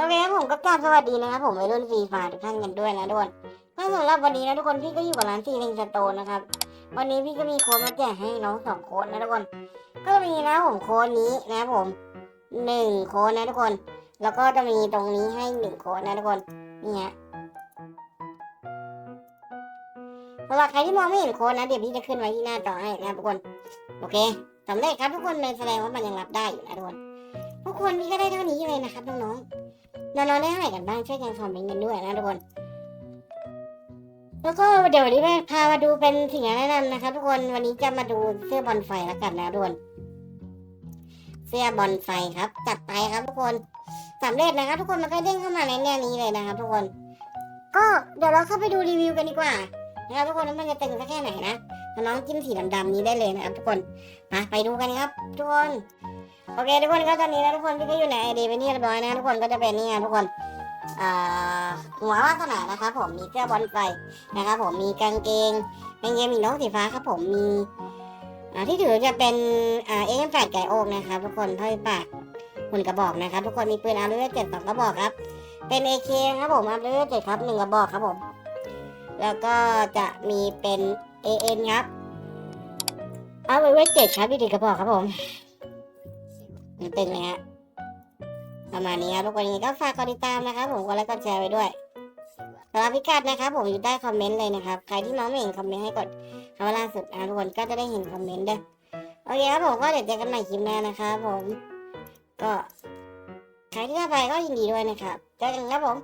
โอเคครับผมก็กราบสวัสดีนะครับผมวัยรุ่นฟรีไฟทุกท่านกันด้วยนะทุกคนก็สำหรับวันนี้นะทุกคนพี่ก็อยู่กับร้านซีลิงสโตนนะครับ วันนี้พี่ก็มีโค้ดมาแจกให้น้องสองโค้ดนะทุกคน ก็มีนะผมโค้ดนี้นะผมหนึ่งโค้ดนะทุกคน แล้วก็จะมีตรงนี้ให้หนึ่งโค้ดนะทุกคนนี่ฮะสำหรับใครที่มองไม่เห็นโค้ดนะเดี๋ยวพี่จะขึ้นไว้ที่หน้าจอให้นะทุกคน โอเคสำเร็จครับทุกคนเลยแสดงว่ามันยังรับได้อยู่นะทุกคนทุกคนพี่ก็ได้เท่านี้เลยนะครับน้องๆ น้องๆได้เท่าไหร่กันบ้างช่วยกันคอมเมนต์กันด้วยนะทุกคน แล้วก็เดี๋ยววันนี้พามาดูเป็นสิ่งแนะนำนะครับทุกคนวันนี้จะมาดูเสื้อบอลไฟแล้วกันนะทุกคนเสื้อบอลไฟครับ จัดไปครับทุกคนสำเร็จนะครับ ทุกคนมันก็เด้งเข้ามาในแนวนี้เลยนะครับ ทุกคน ก็เดี๋ยวเราเข้าไปดูรีวิวกันดีกว่านะครับทุกคนว่ามันจะตึงสักแค่ไหนนะน้องจิ้มสีดำๆนี้ได้เลยนะครับ ทุกคนมาไปดูกันครับทุกคน โอเคทุกคนก็ตอนนี้นะทุกคนพี่ก็อยู่ในไอเดียเป็นที่เรียบร้อยนะทุกคนก็จะเป็นนี่นะทุกคนหัววาสนานะครับผมมีเสื้อบอลไฟนะครับผมมีกางเกงกางเกงมีน้องสีฟ้าครับผมมีที่ถือจะเป็นอ่าเอ็กซ์แฟดไก่โอกนะครับทุกคนห้อยปากหุ่นกระบอกนะครับ ทุกคนมีปืนอาร์เรเจ็ดสองกระบอกครับ เป็นเอเคครับผมอาร์เรเจ็ดครับหนึ่งกระบอกครับผม แล้วก็จะมีเป็นเอเอ็นครับอาร์เรเจ็ดครับอีกหนึ่งกระบอกครับผม ตึงเลยฮะประมาณนี้ครับทุกคนยังไงก็ฝากกดติดตามนะครับ ผมกดไลค์กดแชร์ไปด้วยสำหรับพิกัดนะครับ ผมอยู่ใต้คอมเมนต์เลยนะครับ ใครที่มองไม่เห็นคอมเมนต์ให้กดคำว่าล่าสุดนะทุกคนก็จะได้เห็นคอมเมนต์ด้วยโอเคครับผมก็เดี๋ยวเจอกันใหม่คลิปหน้านะครับผมก็ใครที่ได้ไปก็ยินดีด้วยนะครับเจอกันครับผม